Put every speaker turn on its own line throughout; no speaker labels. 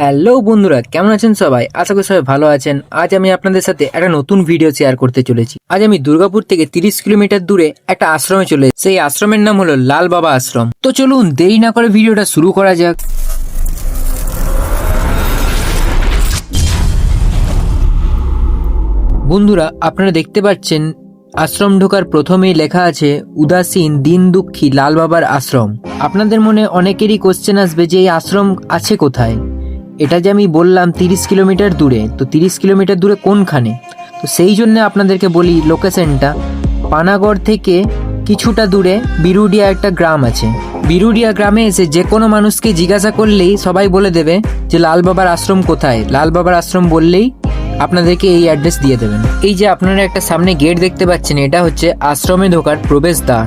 Hello বন্ধুরা, কেমন আছেন সবাই? আশা করি সবাই ভালো আছেন। আজ আমি আপনাদের সাথে একটা নতুন ভিডিও শেয়ার করতে চলেছি। আজ আমি দুর্গাপুর থেকে তিরিশ কিলোমিটার দূরে একটা আশ্রমে চলে। সেই আশ্রমের নাম হলো লাল বাবা আশ্রম। তো চলুন দেরি না করে ভিডিওটা শুরু করা যাক। বন্ধুরা, আপনারা দেখতে পাচ্ছেন, আশ্রম ঢোকার প্রথমেই লেখা আছে, উদাসীন, দিন দুঃখী লাল বাবার আশ্রম। আপনাদের মনে অনেকেরই কোশ্চেন আসবে যে এই আশ্রম আছে কোথায়? এটা যে আমি বললাম তিরিশ কিলোমিটার দূরে, তো তিরিশ কিলোমিটার দূরে কোনখানে? তো সেই জন্য আপনাদেরকে বলি লোকেশনটা। পানাগড় থেকে কিছুটা দূরে বিরুডিয়া একটা গ্রাম আছে। বিরুডিয়া গ্রামে এসে যে কোনো মানুষকে জিজ্ঞাসা করলেই সবাই বলে দেবে যে, লাল বাবার আশ্রম কোথায়? লাল বাবার আশ্রম বললেই আপনাদেরকে এই অ্যাড্রেস দিয়ে দেবেন। এই যে আপনারা একটা সামনে গেট দেখতে পাচ্ছেন, এটা হচ্ছে আশ্রমে ঢোকার প্রবেশদ্বার।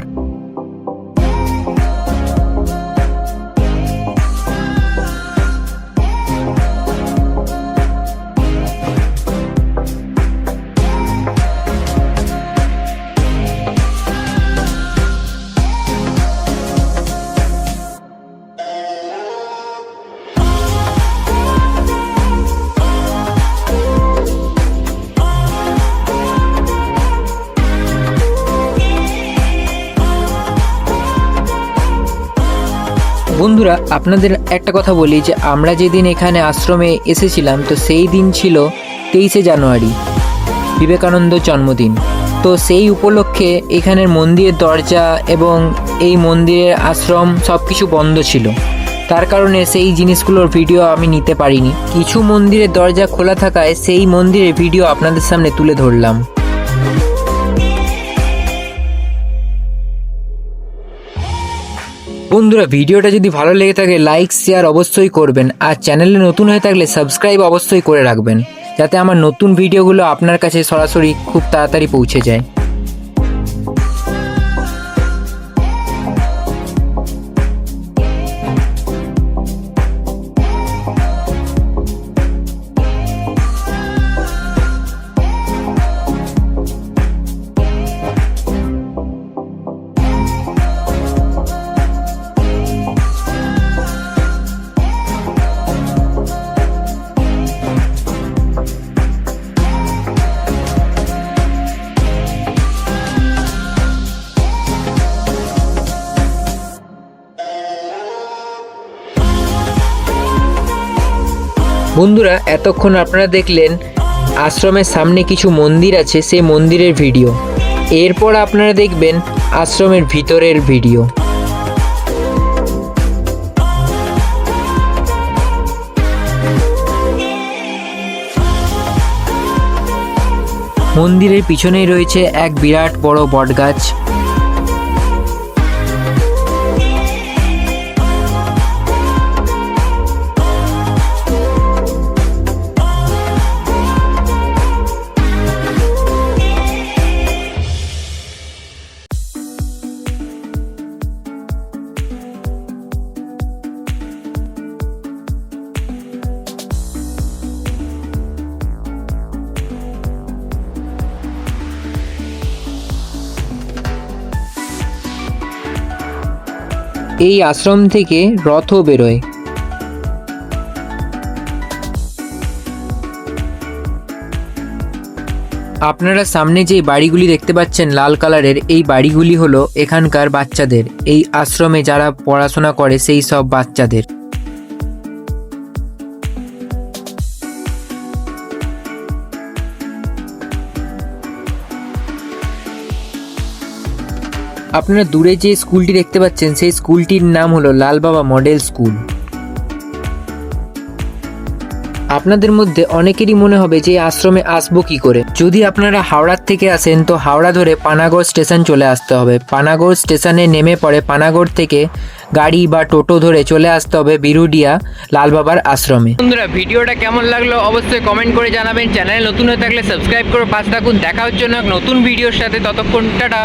বন্ধুরা, আপনাদের একটা কথা বলি যে, আমরা যেদিন এখানে আশ্রমে এসেছিলাম, তো সেই দিন ছিল তেইশে জানুয়ারি, বিবেকানন্দ জন্মদিন। তো সেই উপলক্ষে এখানের মন্দিরের দরজা এবং এই মন্দিরের আশ্রম সব কিছু বন্ধ ছিল। তার কারণে সেই জিনিসগুলোর ভিডিও আমি নিতে পারিনি। কিছু মন্দিরের দরজা খোলা থাকায় সেই মন্দিরের ভিডিও আপনাদের সামনে তুলে ধরলাম। বন্ধুরা, ভিডিওটা যদি ভালো লেগে থাকে লাইক শেয়ার অবশ্যই করবেন। আর চ্যানেলে নতুন হয়ে থাকলে সাবস্ক্রাইব অবশ্যই করে রাখবেন, যাতে আমার নতুন ভিডিওগুলো আপনার কাছে সরাসরি খুব তাড়াতাড়ি পৌঁছে যায়। বন্ধুরা, এতক্ষণ আপনারা দেখলেন আশ্রমের সামনে কিছু মন্দির আছে, সেই মন্দিরের ভিডিও এরপর আপনারা দেখবেন আশ্রমের ভিতরের ভিডিও মন্দিরের পিছনেই রয়েছে এক বিরাট বড় বটগাছ। এই আশ্রম থেকে রথও বেরোয়। আপনারা সামনে যে বাড়িগুলি দেখতে পাচ্ছেন লাল কালারের, এই বাড়িগুলি হলো এখানকার বাচ্চাদের। এই আশ্রমে যারা পড়াশোনা করে, সেই সব বাচ্চাদের। আপনারা দূরে যে স্কুলটি দেখতে পাচ্ছেন, সেই স্কুলটির নাম হলো লালবাবা মডেল স্কুল। আপনাদের মধ্যে অনেকেরই মনে হবে যে আশ্রমে আসব কি করে। যদি আপনারা হাওড়ার থেকে আসেন, তো হাওড়া ধরে পানাগড় স্টেশন চলে আসতে হবে। পানাগড় স্টেশনে নেমে পড়ে পানাগড় থেকে গাড়ি বা টোটো ধরে চলে আসতে হবে বিরুডিয়া লালবাবার আশ্রমে। বন্ধুরা, ভিডিওটা কেমন লাগল অবশ্যই কমেন্ট করে জানাবেন। চ্যানেলে নতুন হয়ে থাকলে সাবস্ক্রাইব করে পাশ থাকুন। দেখা হচ্ছে নতুন ভিডিওর সাথে। ততক্ষণ, টাটা।